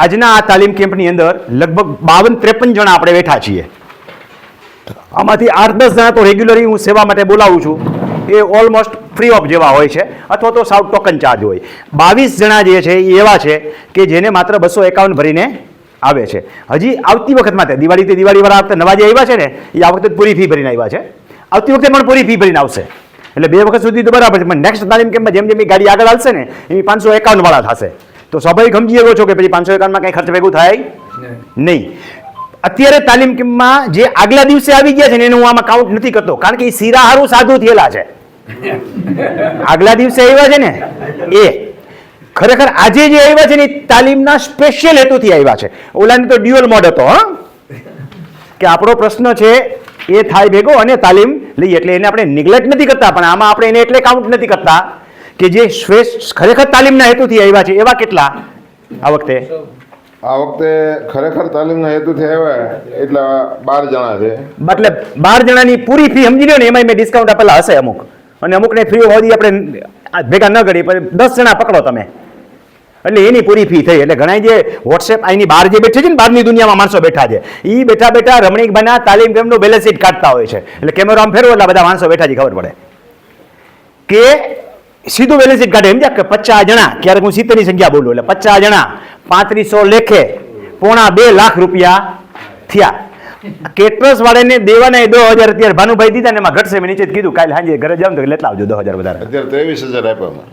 આજના આ તાલીમ કેમ્પની અંદર લગભગ બાવન ત્રેપન જણા આપણે બેઠા છીએ. આમાંથી આઠ દસ જણા તો રેગ્યુલરી હું સેવા માટે બોલાવું છું. એ ઓલમોસ્ટ ફ્રી ઓફ જેવા હોય છે, અથવા તો સાવ ટોકન ચાર્જ હોય. બાવીસ જણા જે છે એ એવા છે કે જેને માત્ર બસો એકાવન ભરીને આવે છે. હજી આવતી વખત માટે દિવાળી તે દિવાળીવાળા વખતે નવા જે આવ્યા છે ને, એ આ વખતે પૂરી ફી ભરીને આવ્યા છે. આવતી વખતે પણ પૂરી ફી ભરીને આવશે. એટલે બે વખત સુધી તો બરાબર છે, પણ નેક્સ્ટ તાલીમ કેમ્પમાં જેમ જેમ એ ગાડી આગળ આવશે ને એની પાંચસો એકાવન વાળા થશે. તો સ્વાભાવિક સમજી શકો છો કે પછી પાંચસો એકાવનમાં કંઈ ખર્ચ ભેગું થાય નહીં. અત્યારે તાલીમ કેમ્પમાં જે આગલા દિવસે આવી ગયા છે ને એનું હું આમાં કાઉન્ટ નથી કરતો, કારણ કે એ શીરા હારું સાધુ થયેલા છે. આગલા દિવસે આવ્યા છે ને? એ. ખરેખર આજે જે આવ્યા છે ને તાલીમના સ્પેશિયલ હેતુથી આવ્યા છે. ઓલાની તો ડ્યુઅલ મોડ હતો, હા? કે આપણો પ્રશ્ન છે, એ થાય ભેગો અને તાલીમ લઈએ. એટલે એને આપણે નિગ્લેક્ટ નથી કરતા, પણ આમાં આપણે એને એટલે કાઉન્ટ નથી કરતા. કે જે શ્રેષ્ઠ ખરેખર તાલીમના હેતુથી આવ્યા છે એવા કેટલા આ વખતે? આ વખતે ખરેખર તાલીમના હેતુથી આવ્યા એટલા બાર જણા છે. મતલબ બાર જણાની પૂરી ફી સમજી લો ને એમાં મેં ડિસ્કાઉન્ટ આપેલા હશે અમુક. અને અમુકને ફ્રી હોવાથી આપણે ભેગા ન કરી પણ દસ જણા પકડો તમે. એટલે એની પૂરી ફી થઈ. એટલે ઘણા જે વોટ્સએપ અહીંની બહાર જે બેઠે છે ને બહારની દુનિયામાં માણસો બેઠા છે એ બેઠા બેઠા રમણીકભાઈના તાલીમ કેમનું બેલેન્સ શીટ કાઢતા હોય છે. એટલે કેમેરો આમ ફેરવો એટલે બધા માણસો બેઠા છે ખબર પડે. કે સીધું બેલેન્સ શીટ કાઢે. સમજ્યા કે પચાસ જણા ક્યારેક હું સિત્તેરની સંખ્યા બોલું એટલે પચાસ જણા પાંત્રીસો લેખે પોણા બે લાખ રૂપિયા થયા. કેટરસ વાળાને દેવાના દો હજાર અત્યારે ભાનુભાઈ દીધા ને એમાં ઘટશે મેં નીચે કીધું. કાલે સાંજે ઘરે જાવ તો લેતા આવજો દો હજાર વધારે. અત્યારે ત્રેવીસ હજાર આપ્યા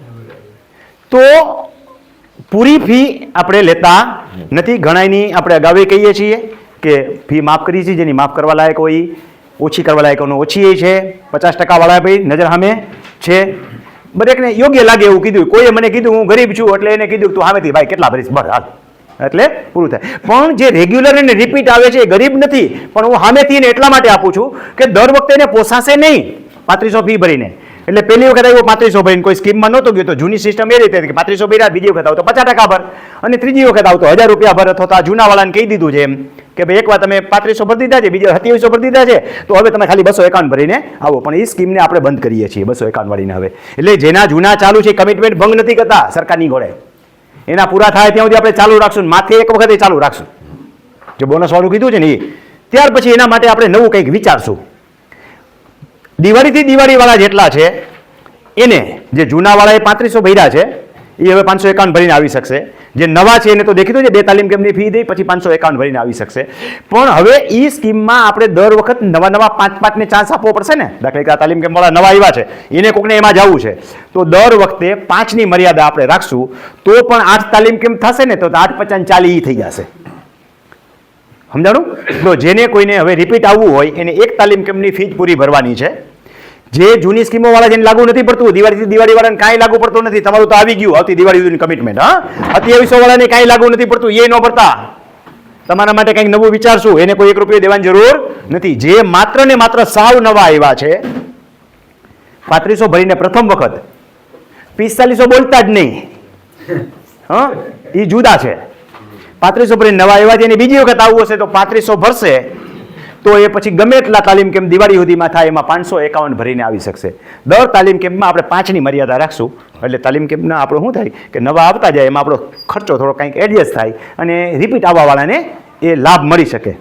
તો પૂરી ફી આપણે લેતા નથી. ઘણાની આપણે અગાઉ કહીએ છીએ કે ફી માફ કરી છે જેની માફ કરવા લાયક હોય ઓછી કરવા લાયક ઓછી એ છે. પચાસ ટકાવાળા ભાઈ નજર સામે છે. દરેકને યોગ્ય લાગે એવું કીધું. કોઈએ મને કીધું, હું ગરીબ છું, એટલે એને કીધું તું સામેથી ભાઈ, કેટલા ભરીશ? બસ હાલ. એટલે પૂરું થાય. પણ જે રેગ્યુલર અને રિપીટ આવે છે, એ ગરીબ નથી. પણ હું સામેથી એને એટલા માટે આપું છું કે દર વખતે એને પોસાશે નહીં પાંત્રીસો ફી ભરીને. એટલે પહેલી વખત આવ્યો પાંત્રીસો ભરીને. કોઈ સ્કીમમાં નહોતો ગયો, તો જૂની સિસ્ટમ એ રીતે કે પાંત્રીસો ભર્યા, બીજી વખત આવતો પચાસ ટકા ભર. અને ત્રીજી વખત આવતો હજાર રૂપિયા ભર અથવા તો આ જૂનાવાળાને કહી દીધું છે એમ. કે ભાઈ એકવાર તમે પાંત્રીસો ભરી દીધા છે, બીજા સત્યાવીસો ભરી દીધા છે, તો હવે તમે ખાલી બસો એકાવન ભરીને આવો. પણ એ સ્કીમને આપણે બંધ કરીએ છીએ, બસો એકાવન વાળીને હવે. એટલે જેના જૂના ચાલુ છે કમિટમેન્ટ ભંગ નથી કરતા સરકારની ઘોડે એના પૂરા થાય ત્યાં સુધી આપણે ચાલુ રાખશું માથે એક વખતે ચાલુ રાખશું. જે બોનસવાળું કીધું છે ને એ ત્યાર પછી એના માટે આપણે નવું કંઈક વિચારશું. દિવાળીથી દિવાળીવાળા જેટલા છે, એને જે જૂનાવાળાએ પાંત્રીસો ભર્યા છે એ હવે પાંચસો એકાવન ભરીને આવી શકશે. જે નવા છે એને તો દેખીતું છે બે તાલીમ કેમ્પની ફી દઈ પછી પાંચસો એકાવન ભરીને આવી શકશે. પણ હવે એ સ્કીમમાં આપણે દર વખત નવા નવા પાંચ પાંચને ચાન્સ આપવો પડશે ને? દાખલા તરીકે આ તાલીમ કેમ્પવાળા નવા આવ્યા છે, એને કોકને એમાં જવું છે. તો દર વખતે પાંચની મર્યાદા આપણે રાખશું, તો પણ આઠ તાલીમ કેમ્પ થશે ને, તો આઠ પચાસ ચાલી થઈ જશે. સમજાણું? તો જેને કોઈને હવે રિપીટ આવવું હોય, એને એક તાલીમ કેમ્પની ફી જ પૂરી ભરવાની છે. જે જૂની સ્કીમો વાળા જેને લાગુ નથી પડતું દિવાળીથી દિવાળી વાળાને કાંઈ લાગુ પડતું નથી, તમારું તો આવી ગયું આવતી દિવાળી સુધીની કમિટમેન્ટ હા? અત્યાવીસો વાળાને કાંઈ લાગુ નથી પડતું, એ ન ભરતા તમારા માટે કંઈક નવું વિચારશું, એને કોઈ એક રૂપિયો દેવાની જરૂર નથી. જે માત્ર ને માત્ર સાવ નવા આવ્યા છે, પાંત્રીસો ભરીને પ્રથમ વખત, પિસ્તાલીસો બોલતા જ નહીં. હા? એ જુદા છે. પાંત્રીસો ભરીને નવા આવ્યા છે, એની બીજી વખત આવવું હશે તો પાંત્રીસો ભરશે. તો એ પછી ગમે એટલા તાલીમ કેમ્પ દિવાળી સુધીમાં થાય, એમાં પાંચસો એકાવન ભરીને આવી શકશે. દર તાલીમ કેમ્પમાં આપણે પાંચની મર્યાદા રાખશું. એટલે તાલીમ કેમ્પના આપણો શું થાય કે નવા આવતા જાય, એમાં આપણો ખર્ચો થોડો કંઈક એડજસ્ટ થાય અને રિપીટ આવવાવાળાને એ લાભ મળી શકે.